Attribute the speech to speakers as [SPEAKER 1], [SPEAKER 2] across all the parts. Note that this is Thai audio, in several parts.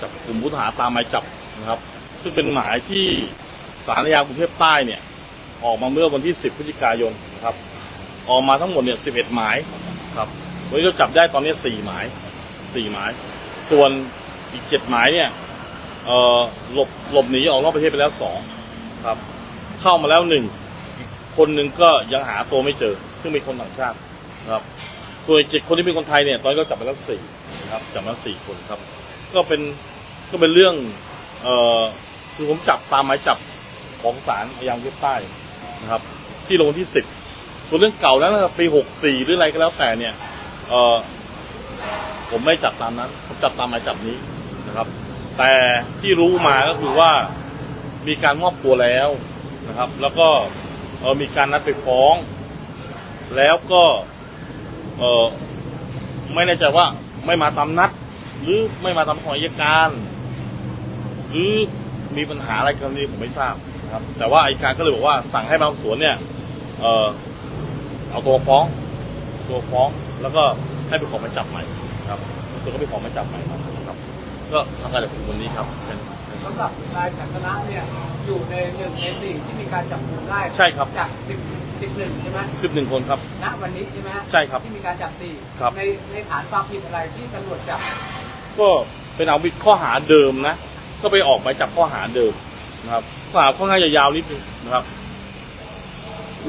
[SPEAKER 1] จับกลุ่มผู้ต้องหาตามหมายจับนะครับ ซึ่งเป็นหมายที่ศาลอาญากรุงเทพใต้เนี่ย ออกมาเมื่อวันที่ 10 พฤศจิกายนนะครับ ออกมาทั้งหมดเนี่ย 11 หมายครับวันนี้เราจับได้ตอนนี้ 4 หมาย 4 หมาย ส่วนอีก 7 หมายเนี่ยเอ่อหลบหลบหนีออกนอกประเทศไปแล้ว 2 ครับ เข้ามาแล้วหนึ่งคนหนึ่งก็ยังหาตัวไม่เจอ ซึ่งเป็นคนต่างชาตินะครับ ส่วนอีกเจ็ดคนที่เป็นคนไทยเนี่ยตอนนี้ก็จับไปแล้วสี่นะครับจับมาแล้วสี่คนครับ ก็เป็นก็เป็นเรื่อง เอ่อคือผมจับตามหมายจับของศาลอาญากรุงเทพใต้นะครับ ที่ลงที่สิบส่วนเรื่องเก่านั้นนะปีหกสี่หรืออะไรก็แล้วแต่เนี่ย เอ่อผมไม่จับตามนั้น ผมจับตามหมายจับนี้นะครับ แต่ที่รู้มาก็คือว่ามีการมอบตัวแล้วนะครับ แล้วก็เออมีการนัดไปฟ้อง แล้วก็เออไม่แน่ใจว่าไม่มาตามนัด หรือไม่มาตามของอัยการ หรือมีปัญหาอะไรกันนี้ผมไม่ทราบนะครับ แต่ว่าอัยการก็เลยบอกว่าสั่งให้มาสอบสวนเนี่ยเออเอาตัวฟ้อง ตัวฟ้องแล้วก็ให้ไปขอหมายจับใหม่ครับส่วนก็ไปขอหมายจับใหม่ครับ ก็ทำการจับกลุ่มวันนี้ครับเป็นเป็น
[SPEAKER 2] สำหรับนายฉันธนะเนี่ยอยู่ในหนึ่งในสี่ที่มีการจับกลุ่มได้
[SPEAKER 1] ใช่ครับ
[SPEAKER 2] จากสิบสิบหนึ่งใช่ไหม
[SPEAKER 1] สิบหนึ่งคนครับ
[SPEAKER 2] ณวันนี้ใช่ไหมฮะ
[SPEAKER 1] ใช่ครับ
[SPEAKER 2] ที่มีการจับสี่
[SPEAKER 1] ครับ
[SPEAKER 2] ในในฐานความผิดอะไรที่ตำรวจจับ
[SPEAKER 1] ก็เป็นเอาข้อหาเดิมนะ ก็ไปออกหมายจับข้อหาเดิมนะครับข้อหาค่อนข้างจะยาวนิดนึงนะครับ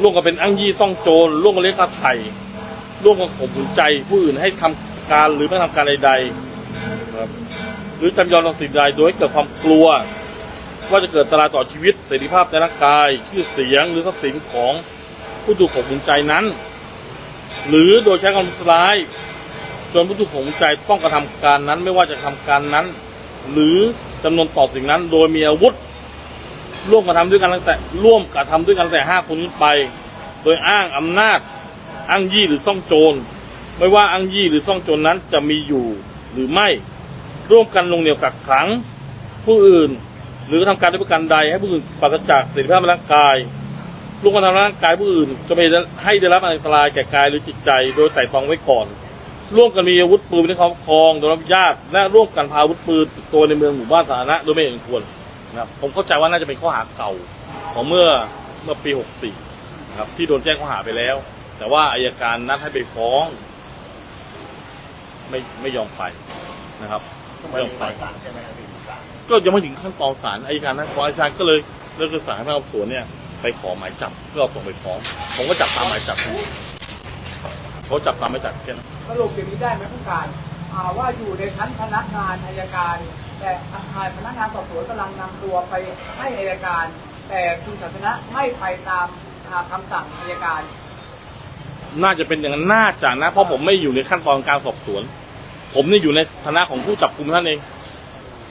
[SPEAKER 1] ร่วมกันเป็นอ้างยี่ซ่องโจรร่วมกันเลี้ยงกระไถ่ร่วมกันข่มขืนใจ ผู้อื่นให้ทำการหรือไม่ทำการใดๆนะครับหรือจำยอมต่อสิ่งใดโดยเกิดความกลัว ว่าจะเกิดอันตรายต่อชีวิตเสรีภาพในร่างกาย ชื่อเสียงหรือทรัพย์สินของผู้ถูกข่มขืนใจนั้น หรือโดยใช้ความรุนแรง จนผู้ถูกข่มขืนใจต้องกระทำการนั้นไม่ว่าจะทำการนั้น หรือจำนวนต่อสิ่งนั้น โดยมีอาวุธ ร่วมกระทำด้วยกันตั้งแต่ร่วมกระทำด้วยกันตั้งแต่ห้าคนขึ้นไป โดยอ้างอำนาจ อ้างยี่หรือซ่องโจร ไม่ว่าอ้างยี่หรือซ่องโจรนั้นจะมีอยู่หรือไม่ ร่วมกันลงเหนี่ยวกักขัง ผู้อื่น หรือกระทำการด้วยประการใดให้ผู้อื่นปราศจากเสรีภาพร่างกายร่วมกันทำร้ายร่างกายผู้อื่นจะไม่ให้ได้รับอันตรายแก่กายหรือจิตใจ โดยไต่ตองไว้ก่อน ร่วมกันมีอาวุธปืนในครอบครองโดยรับอนุญาตและร่วมกันพาอาวุธปืนติดตัวในเมืองหมู่บ้านสาธารณะโดยไม่เห็นควรนะครับผมเข้าใจว่าน่าจะเป็นข้อหาเก่าของเมื่อเมื่อปี64นะครับที่โดนแจ้งข้อหาไปแล้ว แต่ว่าอายการนัดให้ไปฟ้อง ไม่ไม่ยอมไปนะครับ
[SPEAKER 3] ทำไมถึงไปศาลใช่ไหมครับพี่ศาล
[SPEAKER 1] ก็ยังไม่ถึงขั้นตอนศาลอายการนัดฟ้องอายการก็เลยเลิกศาลให้พนักงานสอบสวนเนี่ยไปขอหมายจับเพื่อเอาตัวไปฟ้อง ผมก็จับตามหมายจับ เขาจับตามหมายจับแค่นั้น
[SPEAKER 2] สรุปอย่างนี้ได้ไหมผู้การอ่าว่าอยู่ในชั้นพนักงานอายการ แต่อาคารพนักงานสอบสวนกำลังนำตัวไปให้อายการ แต่คุณสันทนะไม่ไปตามอ่าคำสั่งอายการ
[SPEAKER 1] น่าจะเป็นอย่างนั้นน่าจะนะ เพราะผมไม่อยู่ในขั้นตอนการสอบสวน ผมนี่อยู่ในฐานะของผู้จับกุมท่านเอง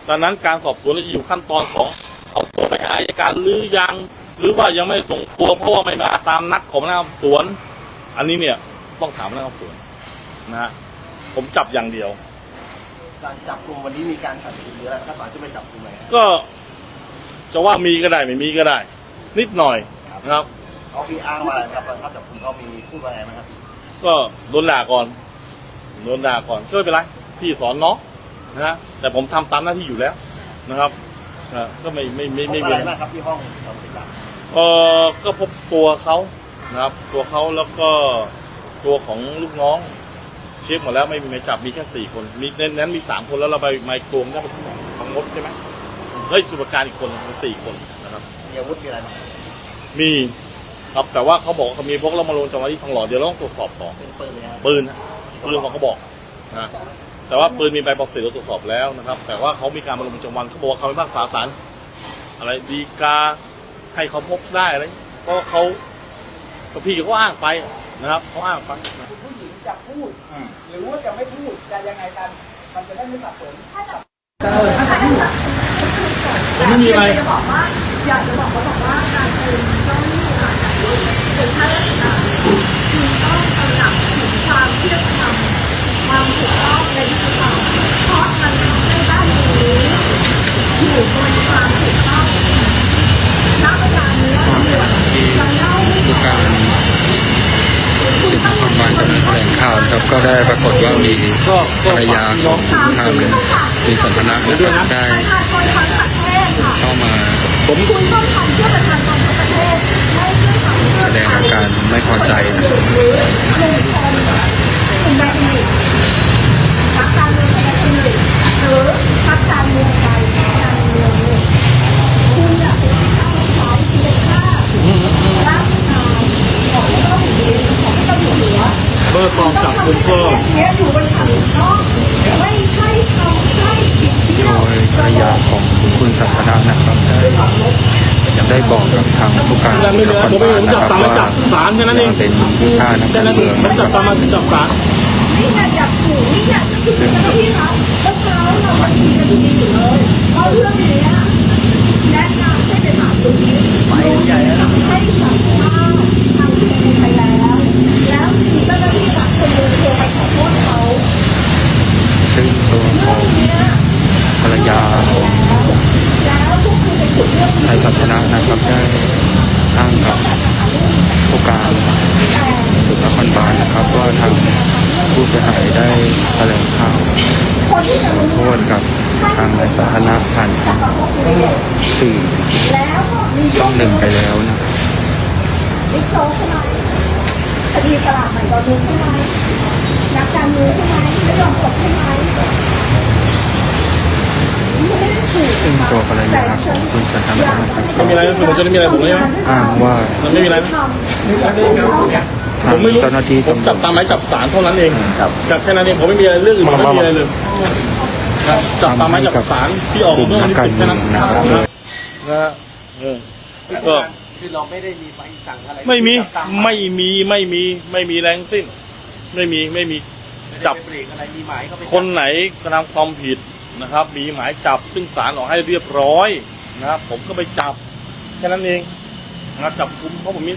[SPEAKER 1] ดังนั้นการสอบสวนจะอยู่ขั้นตอนของเอาตัวไปให้อายการหรือยัง หรือว่ายังไม่ส่งตัวเพราะว่าไม่มาตามนัดของพนักงานสอบสวน อันนี้เนี่ย ต้องถามพนักงานสอบสวนนะฮะผมจับอย่างเดียว
[SPEAKER 3] การจับกลุ่มวันนี้มีการขัดขืนหรืออะไรถ้าตอนจะไปจับกลุ่มไหมครับ
[SPEAKER 1] ก็จะว่ามีก็ได้ไม่มีก็ได้ นิดหน่อยนะครับ
[SPEAKER 3] เขามีอ้างมาอะไรครับตอนเขาจับกลุ่มเขามีพูดว่าไงไหมครับ
[SPEAKER 1] ก็โดนด่าก่อนโดนด่าก่อนก็ไม่เป็นไรพี่สอนน้องนะฮะแต่ผมทำตามหน้าที่อยู่แล้วนะครับอ่าก็ไม่ไม่ไม่
[SPEAKER 3] พ
[SPEAKER 1] ไม่
[SPEAKER 3] บ
[SPEAKER 1] มี
[SPEAKER 3] อะไรบ้างครับที่ห้องตอนไปจับ
[SPEAKER 1] เออก็พบตัวเขานะครับ ตัวเขาแล้วก็ ตัวของลูกน้องเช็คหมดแล้วไม่มีหมายจับมีแค่สี่คน มีในนั้นมีสามคนแล้วเราไปไมค์ตัวมได้ไปทางมดใช่ไหมเฮ้ยสุปการอีกคนเป็นสี่คนนะครับ
[SPEAKER 3] มีอาวุธมีอะไรบ้าง
[SPEAKER 1] มีครับแต่ว่าเขาบอกว่าเขามีพกแล้วมาลงจังหวะที่ทองหล่อเดี๋ยวเราต้องตรวจสอบต่อ
[SPEAKER 3] เป็นปืนเลยครับ
[SPEAKER 1] ปืนฮะปืนของเขาบอกนะแต่ว่าปืนมีใบประสิทธิ์เราตรวจสอบแล้วนะครับ แต่ว่าเขามีการมาลงบันทึกประจำวันเขาบอกว่าเขาไม่พักษาสารอะไรดีกาให้เขาพบได้อะไรเพราะเขาก็พี่เขาอ้างไป นะครับเขาอ้างไปนะ
[SPEAKER 2] คุณผู้หญิงจะพูดหรือว่าจะไม่พูดจะยังไงกัน มันจะได้ไม่สับสน
[SPEAKER 1] ผมไม่มีอะไร
[SPEAKER 4] อยากจะบอกว่าอยากจะบอกว่าบอกว่าการเป็นเจ้าหน้าที่การจัดการเป็นข้าราชการคุณต้องตระหนักถึงความเที่ยงธรรมความถูกต้องในยุติธรรมเพราะมันทำให้บ้านเมืองนี้อยู่บนความถูกต้องณเวลานี้ตำรวจยังเล่าไม่จบ
[SPEAKER 5] การสืบนครบาลกำลังแถลงข่าวข่าวนะครับ ก็ได้ปรากฏว่ามีภรรยาของคุณข้ามมีสันทนะนะครับได้
[SPEAKER 4] เข้า
[SPEAKER 5] มา
[SPEAKER 1] ผม
[SPEAKER 5] แสดงอาการไม่พอใจนะ
[SPEAKER 4] หรือหนึ่งคนกลุ่มใดกลุ่มหนึ่งพรรคการเมืองใดกลุ่มหนึ่งหรือพรรคการเมืองใดการเมืองหนึ่งคุณอยากเป็นที่ตั้งของคุณเป็นค่าร่างกายของไม่ต้องอยู่ดีของไม่ต้องอยู่เหนือ
[SPEAKER 1] เบอร์ กองจับคุณก็
[SPEAKER 4] เนี้ยอยู่บนถนนนอกไม่ใช่ทำให้ผิดเที่
[SPEAKER 5] โด
[SPEAKER 4] ยวย
[SPEAKER 5] ภรรยาของคุณสันทนะนะครับได้ได้บอกกับทางผู้การ
[SPEAKER 1] ไม่เป็นไรผมไม่ผมจับตามมาจับศาลแค่นั้นเอง
[SPEAKER 5] เป็นผู้ฆ่านัก
[SPEAKER 1] แค่
[SPEAKER 5] การ
[SPEAKER 1] นั้นเอ
[SPEAKER 5] เมืองง
[SPEAKER 1] ผมจับตามมาจับศาล
[SPEAKER 4] นี่ไงอยากถูนี่ไงคือเจ้าหน้าที่เขาเมื่อเช้าเรามาคุยกันดีอยู่เลยเพราะเรื่องเนี้ยแนะนำให้ไปถามตรงนี้ลุงให้สัมภาษณ์ทางทีวีไปแล้ว แล้วมีเจ้าหน้าที่หลักคนหนึงโทรไปขอโทษเขา
[SPEAKER 5] ซึ่งตัวของ
[SPEAKER 4] เนี่ย
[SPEAKER 5] ภรรยาของ
[SPEAKER 4] แล้วพวกคุณไปขุดเรื่อง นี้
[SPEAKER 5] นายสันทนะนะครับได้อ้งกับผู้การสุดนครบาลนะครับว่าทางผู้เสียหายได้แถลงข่าวขอโทษกับทางนายสันทนะผ่านสื่อช่องหนึ่งไปแล้วนะ
[SPEAKER 4] บิ๊กโจ๊กใช่ไหมคดีตลาดใหม่ดอนเมืองใช่ไหมนักการเมืองใช่ไหมไม่ยอมกดใช่ไหม
[SPEAKER 5] ซึ่งตัวภรรยาของคุณสันทนะนะครับก็
[SPEAKER 1] ไม่มีอะไรนะผมจะไม่มีอะไรผมไม่
[SPEAKER 5] อ้างว่า
[SPEAKER 1] มันไม่มีอะไรนะ
[SPEAKER 5] ทา
[SPEAKER 1] ผ
[SPEAKER 5] ง
[SPEAKER 1] มไม่รู้
[SPEAKER 5] เจ้าหน้าที่
[SPEAKER 1] ผม
[SPEAKER 5] ตำร
[SPEAKER 1] จั
[SPEAKER 5] ว
[SPEAKER 1] บ
[SPEAKER 5] จ
[SPEAKER 1] ตามหมายจับศาลเท่านั้นเองจับแค่นั้นเองผมไม่มีอะไรเรื่องอื่นผมไม่มีอะไรเลยครับจับตามหมายจับศาลที่ออก
[SPEAKER 5] กลุ่ม
[SPEAKER 1] เมื่อวั
[SPEAKER 5] นัก
[SPEAKER 1] ที่
[SPEAKER 5] การ
[SPEAKER 1] สิบ
[SPEAKER 5] เมื
[SPEAKER 1] แค่
[SPEAKER 5] อ
[SPEAKER 1] นั้น
[SPEAKER 5] นะครับ
[SPEAKER 1] นะฮะเออก็
[SPEAKER 3] คือเราไม่ได้มีใบสั่งอะไร
[SPEAKER 1] ไม่มีไม่มีไม่มีไม่มีแรงสิ้น ไม่มีไม่มี
[SPEAKER 3] ไม่ได้
[SPEAKER 1] จับ
[SPEAKER 3] ไปเบรกอะไรมีหมายเขาไปจับ
[SPEAKER 1] คนไหนกระทำความผิด นะครับ มีหมายจับซึ่งศาลออกให้เรียบร้อยนะครับ ผมก็ไปจับแค่นั้นเองนะจับคุมเพราะผมมี